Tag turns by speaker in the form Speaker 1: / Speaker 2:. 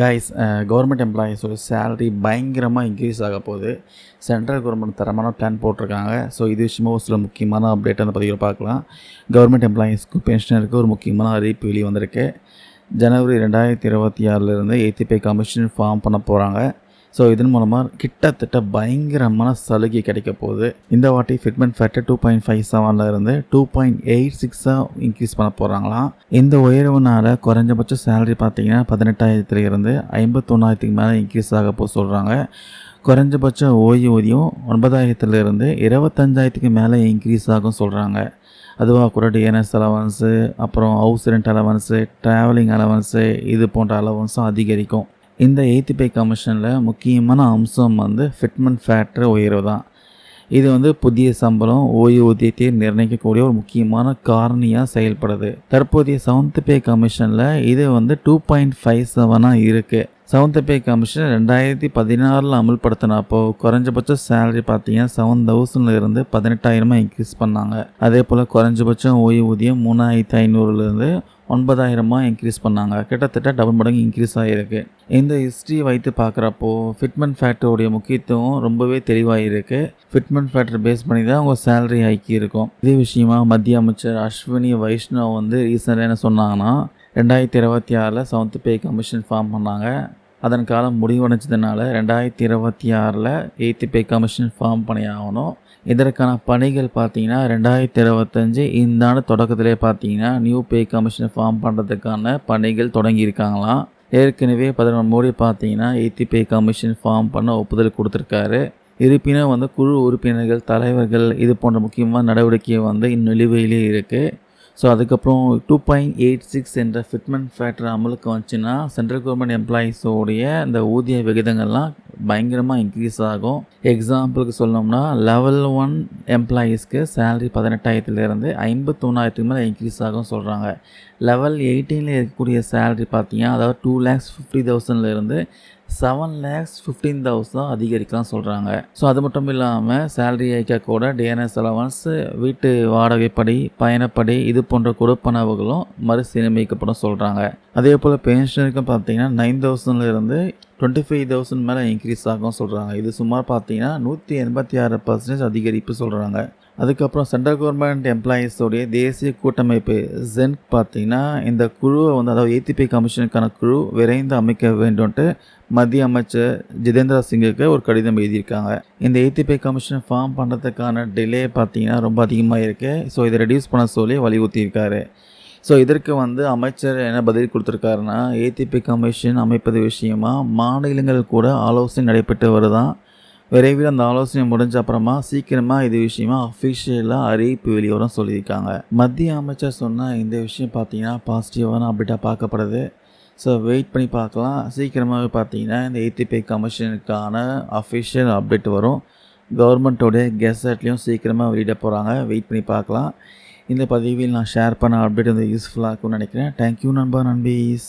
Speaker 1: Guys government எம்ப்ளாயீஸோட salary பயங்கரமாக increase ஆக போகுது. சென்ட்ரல் கவர்மெண்ட் தரமான பிளான் போட்டிருக்காங்க. ஸோ இது விஷயமா ஒரு சில முக்கியமான அப்டேட் அந்த பதிவில் பார்க்கலாம். கவர்மெண்ட் எம்ப்ளாயீஸ்க்கு பென்ஷனருக்கு ஒரு முக்கியமான அறிவிப்பு வெளியே வந்திருக்கு ஜனவரி ரெண்டாயிரத்தி இருபத்தி ஆறிலிருந்து எய்த்தி கமிஷன் ஃபார்ம் பண்ண போகிறாங்க ஸோ இதன் மூலமாக கிட்டத்தட்ட பயங்கரமான சலுகை கிடைக்க போகுது. இந்த வாட்டி fitment factor two point five செவனில் இருந்து டூ பாயிண்ட் எயிட் சிக்ஸாக இன்க்ரீஸ் பண்ண போகிறாங்களாம் இந்த உயர்வுனால குறைஞ்சபட்ச சேலரி பார்த்தீங்கன்னா பதினெட்டாயிரத்துல இருந்து ஐம்பத்தொன்னாயிரத்துக்கு மேலே இன்க்ரீஸ் ஆக போக சொல்கிறாங்க குறைஞ்சபட்ச ஓய்வூதியம் ஒன்பதாயிரத்துலேருந்து இருபத்தஞ்சாயிரத்துக்கு மேலே இன்க்ரீஸ் ஆகும் சொல்கிறாங்க அதுவாக கூட டிஎன்எஸ் அலவன்ஸு அப்புறம் house rent allowance travelling allowance இது போன்ற அலவன்ஸும் அதிகரிக்கும். இந்த எயித்து பே கமிஷனில் முக்கியமான அம்சம் வந்து ஃபிட்மெண்ட் ஃபேக்டர் உயர்வு தான். இது வந்து புதிய சம்பளம் ஓய்வூதியத்தை நிர்ணயிக்கக்கூடிய ஒரு முக்கியமான காரணியாக செயல்படுது. தற்போதைய செவன்த் பே கமிஷனில் இது வந்து டூ பாயிண்ட் ஃபைவ் செவனாக இருக்குது செவன்த் பே கமிஷன் ரெண்டாயிரத்தி பதினாறில் அமல்படுத்தினப்போ குறைஞ்சபட்ச சேலரி பார்த்தீங்கன்னா செவன் தௌசண்ட்ல இருந்து பதினெட்டாயிரமாக இன்க்ரீஸ் பண்ணாங்க. அதே போல் குறைஞ்சபட்சம் ஓய்வூதியம் மூணாயிரத்தி ஐநூறுலேருந்து ஒன்பதாயிரமாக இன்க்ரீஸ் பண்ணாங்க. கிட்டத்தட்ட டபுள் மடங்கு இன்க்ரீஸ் ஆகிருக்கு இந்த ஹிஸ்ட்ரி வைத்து பார்க்குறப்போ ஃபிட்மெண்ட் ஃபேக்டருடைய முக்கியத்துவம் ரொம்பவே தெளிவாக இருக்குது ஃபிட்மெண்ட் ஃபேக்டர் பேஸ் பண்ணி தான் உங்கள் சேலரி ஹைக்கி இருக்கும். இதே விஷயமா மத்திய அமைச்சர் அஸ்வினி வைஷ்ணவ் வந்து ரீசெண்டாக என்ன சொன்னாங்கன்னா ரெண்டாயிரத்தி இருபத்தி ஆறில் செவன்த் பே கமிஷன் ஃபார்ம் பண்ணாங்க. அதன் காலம் முடிவடைஞ்சதுனால ரெண்டாயிரத்தி இருபத்தி ஆறில் எய்த்து பே கமிஷன் ஃபார்ம் பண்ணி ஆகணும் இதற்கான பணிகள் பார்த்தீங்கன்னா ரெண்டாயிரத்தி இருபத்தஞ்சு இந்த ஆண்டு தொடக்கத்திலே பார்த்தீங்கன்னா நியூ பே கமிஷன் ஃபார்ம் பண்ணுறதுக்கான பணிகள் தொடங்கியிருக்காங்களாம். ஏற்கனவே பிரதமர் மோடி பார்த்தீங்கன்னா எய்த்தி பே கமிஷன் ஃபார்ம் பண்ண ஒப்புதல் கொடுத்துருக்காரு. இருப்பினும் வந்து குழு உறுப்பினர்கள் தலைவர்கள் இது போன்ற முக்கியமான நடவடிக்கை வந்து இந்நிலுவையிலே இருக்குது ஸோ அதுக்கப்புறம் டூ பாயிண்ட் எயிட் சிக்ஸ் என்ற ஃபிட்மெண்ட் ஃபேக்டர் அமலுக்கு வந்துச்சுன்னா சென்ட்ரல் கவர்மெண்ட் எம்ப்ளாயீஸோடைய இந்த ஊதிய விகிதங்கள்லாம் பயங்கரமாக இன்க்ரீஸ் ஆகும். எக்ஸாம்பிளுக்கு சொல்லணும்னா லெவல் ஒன் எம்ப்ளாயீஸ்க்கு சேலரி பதினெட்டாயிரத்துலேருந்து ஐம்பத்தொன்னாயிரத்துக்கு மேலே இன்க்ரீஸ் ஆகும் சொல்கிறாங்க லெவல் எயிட்டீனில் இருக்கக்கூடிய சேலரி பார்த்தீங்கன்னா அதாவது டூ லேக்ஸ் ஃபிஃப்டி தௌசண்ட்லேருந்து செவன் லேக்ஸ் ஃபிஃப்டீன் தௌசண்ட் அதிகரிக்கலாம் சொல்கிறாங்க ஸோ அது மட்டும் இல்லாமல் சேலரி ஐக்கா கூட டிஎன்எஸ் அலவன்ஸ் வீட்டு வாடகைப்படி பயணப்படி இது போன்ற கொடுப்பனவுகளும் மறுசீரமைக்கப்படும் சொல்கிறாங்க அதே போல் பென்ஷனுக்கும் பார்த்தீங்கன்னா நைன் தௌசண்ட்லேருந்து டுவெண்ட்டி ஃபைவ் தௌசண்ட் மேலே இன்க்ரீஸ் ஆகும் சொல்கிறாங்க இது சுமார் பார்த்தீங்கன்னா நூற்றி எண்பத்தி ஆறு பர்சன்டேஜ் அதிகரிப்பு சொல்கிறாங்க அதுக்கப்புறம் சென்ட்ரல் கவர்மெண்ட் எம்ப்ளாயீஸோடைய தேசிய கூட்டமைப்பு ஜென்க் பார்த்திங்கன்னா இந்த குழுவை வந்து அதாவது ஏடிபி கமிஷனுக்கான குழு விரைந்து அமைக்க வேண்டும்ன்ட்டு மத்திய அமைச்சர் ஜிதேந்திர சிங்குக்கு ஒரு கடிதம் எழுதியிருக்காங்க. இந்த ஏடிபி கமிஷன் ஃபார்ம் பண்ணுறதுக்கான டிலே பார்த்தீங்கன்னா ரொம்ப அதிகமாக இருக்குது ஸோ இதை ரெடியூஸ் பண்ண சொல்லி வலியுறுத்தியிருக்காரு. ஸோ இதற்கு வந்து அமைச்சர் என்ன பதில் கொடுத்துருக்காருன்னா ஏடிபி கமிஷன் அமைப்பது விஷயமா மாநிலங்கள் கூட ஆலோசனை நடைபெற்று வருதான். விரைவில் அந்த ஆலோசனை முடிஞ்ச அப்புறமா சீக்கிரமாக இது விஷயமா அஃபிஷியலாக அறிவிப்பு வெளிவரும் சொல்லியிருக்காங்க. மத்திய அமைச்சர் சொன்ன இந்த விஷயம் பார்த்தீங்கன்னா பாசிட்டிவான அப்டேட்டாக பார்க்கப்படுது. ஸோ வெயிட் பண்ணி பார்க்கலாம். சீக்கிரமாகவே பார்த்தீங்கன்னா இந்த ஏடிபி கமிஷனுக்கான அஃபிஷியல் அப்டேட் வரும். கவர்மெண்ட்டோடைய கெசட்லேயும் சீக்கிரமாக வெளியிட போகிறாங்க வெயிட் பண்ணி பார்க்கலாம். இந்த பதிவில் நான் ஷேர் பண்ண அப்டேட் வந்து யூஸ்ஃபுல்லாக இருக்கும்னு நினைக்கிறேன். தேங்க்யூ நண்பா நண்பீஸ்.